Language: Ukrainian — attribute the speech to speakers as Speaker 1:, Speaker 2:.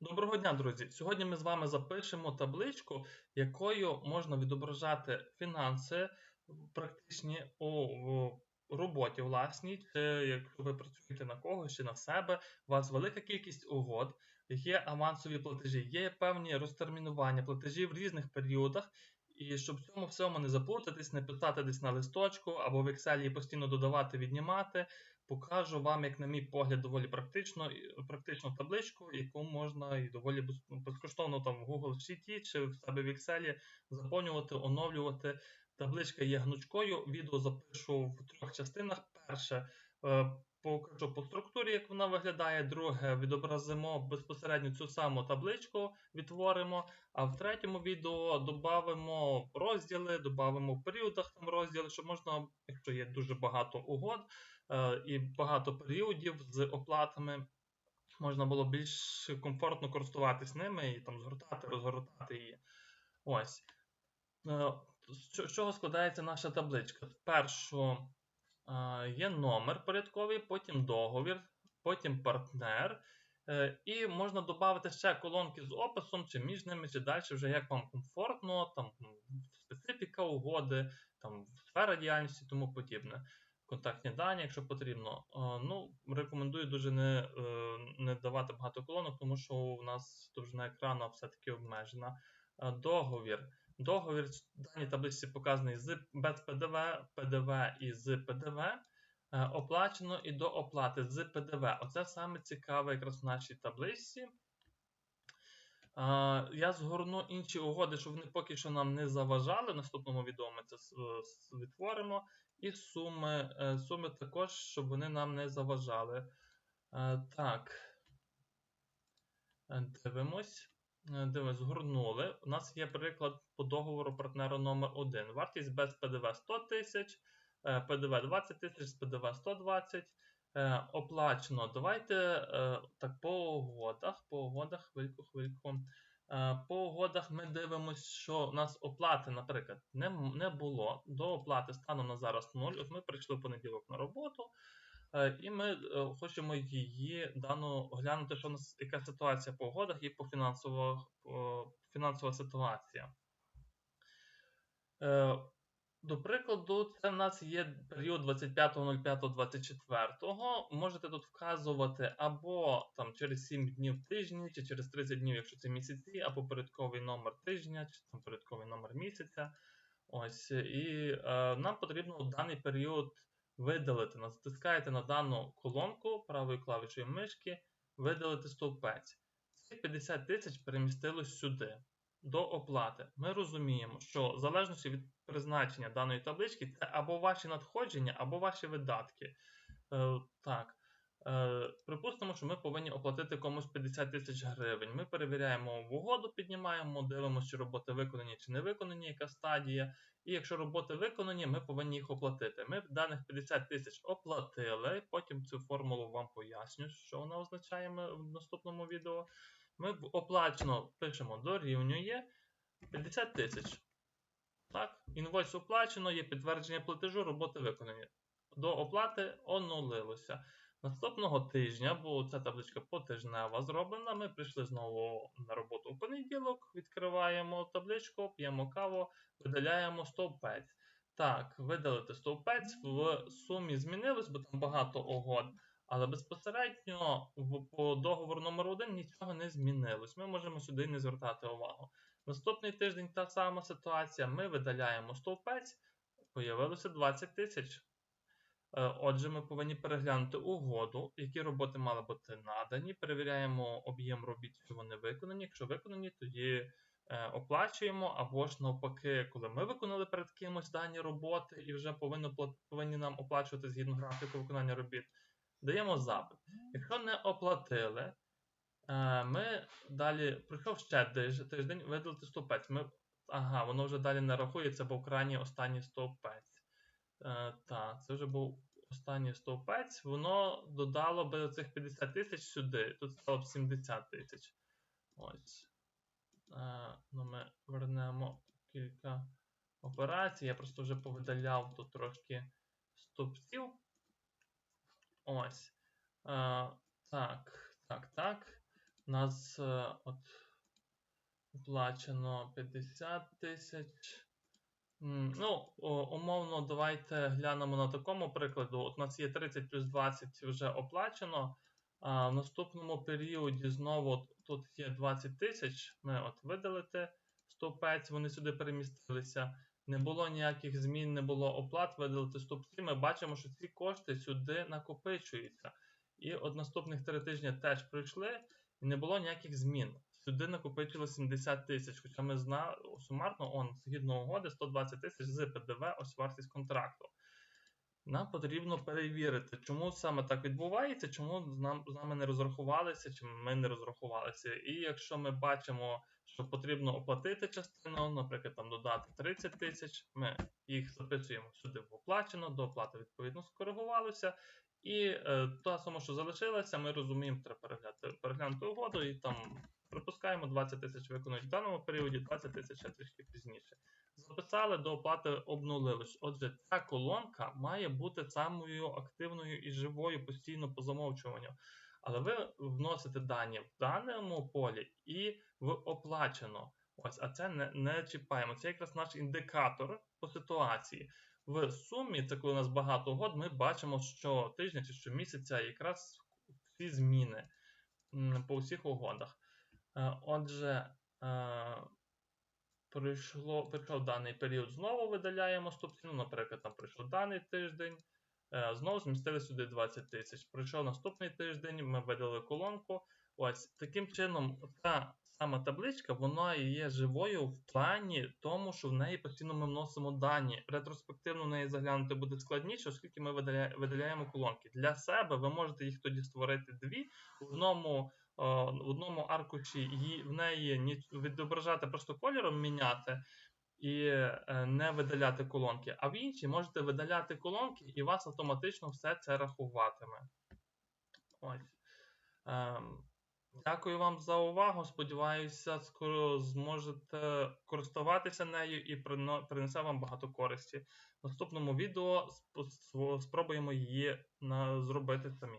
Speaker 1: Доброго дня, друзі! Сьогодні ми з вами запишемо табличку, якою можна відображати фінанси практичні у роботі власній, чи якщо ви працюєте на когось чи на себе, у вас велика кількість угод, є авансові платежі, є певні розтермінування платежів в різних періодах. І щоб в цьому всьому не заплутатись, не писати десь на листочку або в Excel постійно додавати, віднімати, покажу вам, як на мій погляд, доволі практично, практичну табличку, яку можна і доволі безкоштовно там в Google Sheet чи в себе в Excel заповнювати, оновлювати. Табличка є гнучкою. Відео запишу в трьох частинах. Перше е, покажу по структурі, як вона виглядає. Друге, відобразимо безпосередньо цю саму табличку, відтворимо. А в третьому відео додамо розділи, додамо в періодах там розділи, щоб можна, якщо є дуже багато угод е, і багато періодів з оплатами, можна було більш комфортно користуватись ними і там згортати, розгортати її. Ось. Е, з чого складається наша табличка? Спершу є номер порядковий, потім договір, потім партнер. Е, І можна додати ще колонки з описом, чи між ними, чи далі, вже як вам комфортно, там специфіка угоди, там сфера діяльності тому подібне. Контактні дані, якщо потрібно. Е, Ну, рекомендую дуже не, е, не давати багато колонок, тому що у нас довжина екрану все-таки обмежена. Договір. Договір в даній таблиці показаний з без ПДВ, ПДВ і з ПДВ. Е, Оплачено і до оплати з ПДВ. Оце саме цікаве якраз в нашій табличці. Е, Я згорну інші угоди, щоб вони поки що нам не заважали. В наступному відео ми це е, відтворимо. І суми, суми також, щоб вони нам не заважали. Так. Дивимось. Е, згорнули. У нас є приклад по договору партнера номер 1 Вартість без ПДВ 100 тисяч, е, ПДВ 20 тисяч, з ПДВ 120. Е, Оплачено. Давайте так по угодах. По угодах, хвильку, хвильку. По угодах ми дивимося, що у нас оплати, наприклад, не, не було. До оплати станом на зараз 0. От ми прийшли в понеділок на роботу. Е, І ми е, хочемо її дану глянути, що у нас яка ситуація по угодах і по фінансово, по- фінансова ситуація. Е, До прикладу, це в нас є період 25.05.24. Можете тут вказувати або там через 7 днів тижні, чи через 30 днів, якщо це місяці, або порядковий номер тижня, чи там порядковий номер місяця. Ось, і е, нам потрібно в даний період видалити. Натискаєте на дану колонку правою клавішою мишки, видалити стовпець. Ці 50 тисяч перемістилось сюди до оплати. Ми розуміємо, що в залежності від призначення даної таблички, це або ваші надходження, або ваші видатки. Е, так. Е, припустимо, що ми повинні оплатити комусь 50 тисяч гривень. Ми перевіряємо угоду, піднімаємо, дивимося, чи роботи виконані чи не виконані, яка стадія. І якщо роботи виконані, ми повинні їх оплатити. Ми даних 50 тисяч оплатили, потім цю формулу вам поясню, що вона означає в наступному відео. Ми оплачено пишемо дорівнює 50 тисяч. Так, інвойс оплачено, є підтвердження платежу, роботи виконані. До оплати онулилося. Наступного тижня, бо ця табличка потижнева зроблена, ми прийшли знову на роботу у понеділок, відкриваємо табличку, п'ємо каву, видаляємо стовпець. Так, видалити стовпець в сумі змінилось, бо там багато угод. Але безпосередньо в, по договору номер 1 нічого не змінилось. Ми можемо сюди не звертати увагу. Наступний тиждень та сама ситуація. Ми видаляємо стовпець, появилося 20 тисяч. Е, Отже, ми повинні переглянути угоду, які роботи мали бути надані. Перевіряємо об'єм робіт, чи вони виконані. Якщо виконані, тоді е, оплачуємо. Або ж навпаки, коли ми виконали перед кимось дані роботи і вже повинно, повинні нам оплачувати згідно графіку виконання робіт, даємо запит. Якщо не оплатили, е, ми далі прийшов ще тиждень, видалити стовпець. Ми, ага, воно вже далі не рахується, бо в крайній останній стовпець. Е, так, це вже був останній стовпець. Воно додало би цих 50 тисяч сюди. Тут стало б 70 тисяч. Ось. Е, ну, ми вернемо кілька операцій. Я просто вже повидаляв тут трошки стовпців. Ось. Е, так, так, так. У нас е, от оплачено 50 тисяч. Ну, умовно, давайте глянемо на такому прикладу. От у нас є 30 плюс 20 вже оплачено. А в наступному періоді знову тут є 20 тисяч. Ми от видалити стовпець, вони сюди перемістилися. Не було ніяких змін, не було оплат, видалити стовпці. Ми бачимо, що ці кошти сюди накопичуються. І от наступних три тижні теж прийшли, і не було ніяких змін. Сюди накопичило 70 тисяч. Хоча ми знали сумарно, он, згідно угоди, 120 тисяч з ПДВ, ось вартість контракту. Нам потрібно перевірити, чому саме так відбувається, чому з нам- з нами не розрахувалися, чи ми не розрахувалися. І якщо ми бачимо, що потрібно оплатити частину, наприклад, там додати 30 тисяч, ми їх записуємо сюди в оплачено, до оплати відповідно скоригувалося. І е, та сума, що залишилася, ми розуміємо, треба переглянути, переглянути угоду і там припускаємо 20 тисяч виконують в даному періоді, 20 тисяч ще трішки пізніше. Записали до оплати обнулились. Отже, ця колонка має бути самою активною і живою постійно по замовчуванню. Але ви вносите дані в даному полі і в оплачено. Ось, а це не, не чіпаємо. Це якраз наш індикатор по ситуації. В сумі, це коли у нас багато угод, ми бачимо щотижня чи щомісяця якраз всі зміни по всіх угодах. Е, Отже, е, прийшло, прийшов даний період, знову видаляємо стопці. Ну, наприклад, там прийшов даний тиждень, е, знову змістили сюди 20 тисяч. Прийшов наступний тиждень, ми видали колонку. Ось таким чином, та сама табличка, вона є живою в плані тому, що в неї постійно ми вносимо дані. Ретроспективно в неї заглянути буде складніше, оскільки ми видаляємо колонки. Для себе ви можете їх тоді створити дві в одному. О, В одному аркуші її в неї відображати просто кольором міняти і е, не видаляти колонки. А в іншій можете видаляти колонки, і вас автоматично все це рахуватиме. Ось. Ем, Дякую вам за увагу. Сподіваюся, скоро зможете користуватися нею і принесе вам багато користі. В наступному відео спробуємо її зробити самі.